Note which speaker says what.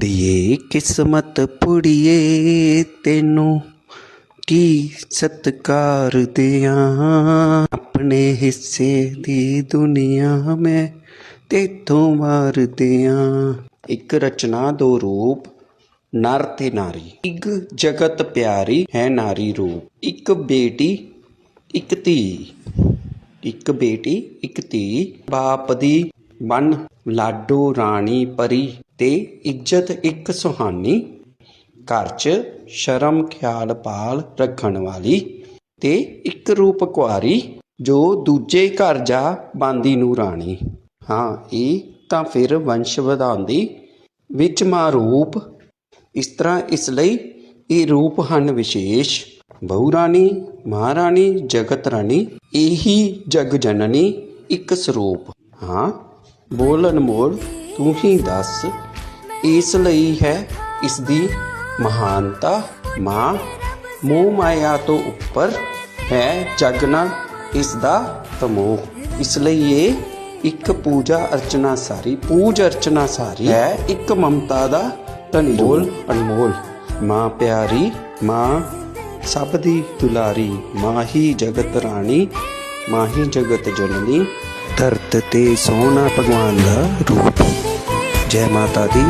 Speaker 1: ਕੁੜੀਏ ਕਿਸਮਤ ਪੁੜੀਏ ਤੈਨੂੰ ਕੀ ਸਤਕਾਰ ਦਿਆਂ? ਆਪਣੇ ਹਿੱਸੇ ਦੀ ਦੁਨੀਆ ਮੈਂ ਤੇਥੋਂ ਮਾਰ ਦਿਆਂ। ਇੱਕ ਰਚਨਾ ਦੋ ਰੂਪ, ਨਰ ਤੇ ਨਾਰੀ। ਇੱਕ ਜਗਤ ਪਿਆਰੀ ਹੈ ਨਾਰੀ ਰੂਪ, ਇੱਕ ਬੇਟੀ, ਇੱਕ ਧੀ। ਇੱਕ ਬੇਟੀ, ਇੱਕ ਧੀ। ਬਾਪ ਦੀ ਬਨ ਲਾਡੋ, ਰਾਣੀ, ਪਰੀ ਤੇ ਇੱਜ਼ਤ ਇੱਕ ਸੁਹਾਨੀ, ਘਰ 'ਚ ਸ਼ਰਮ, ਖਿਆਲ ਪਾਲ ਰੱਖਣ ਵਾਲੀ ਤੇ ਇੱਕ ਰੂਪ ਕੁਆਰੀ ਜੋ ਦੂਜੇ ਘਰ ਜਾ ਬਾਂਦੀ ਨੂੰ ਰਾਣੀ। ਹਾਂ, ਇਹ ਤਾਂ ਫਿਰ ਵੰਸ਼ ਵਧਾਉਂਦੀ ਵਿੱਚ ਮਾਂ ਰੂਪ। ਇਸ ਤਰ੍ਹਾਂ ਇਸ ਲਈ ਇਹ ਰੂਪ ਹਨ ਵਿਸ਼ੇਸ਼। ਬਹੁ ਰਾਣੀ ਮਹਾਰਾਣੀ ਜਗਤ ਰਾਣੀ, ਇਹੀ ਜਗ ਜਨਨੀ ਇੱਕ ਸਰੂਪ। ਹਾਂ ਬੋਲ ਅਨਮੋਲ ਤੂੰ ਹੀ ਦੱਸ, ਇਸ ਲਈ ਹੈ ਇਸ ਦੀ ਮਹਾਨਤਾ। ਮਾਂ, ਮੋਹ ਮਾਇਆ ਤੋਂ ਉੱਪਰ ਹੈ ਜਗਨਾ ਇਸ ਦਾ ਤਮੋਹ। ਇਸ ਲਈ ਇਹ ਇੱਕ ਪੂਜਾ ਅਰਚਨਾ ਸਾਰੀ, ਪੂਜ ਅਰਚਨਾ ਸਾਰੀ ਹੈ ਇੱਕ ਮਮਤਾ ਦਾ ਤਨਮੋਲ ਅਨਮੋਲ। ਮਾਂ ਪਿਆਰੀ, ਮਾਂ ਸਭ ਦੀ ਦੁਲਾਰੀ, ਮਾਂ ਹੀ ਜਗਤ ਰਾਣੀ, ਮਾਂ ਹੀ ਜਗਤ ਜਨਨੀ। ਧਰਤ ਤੇ ਸੋਹਣਾ ਭਗਵਾਨ ਦਾ ਰੂਪ। ਜੈ ਮਾਤਾ ਦੀ।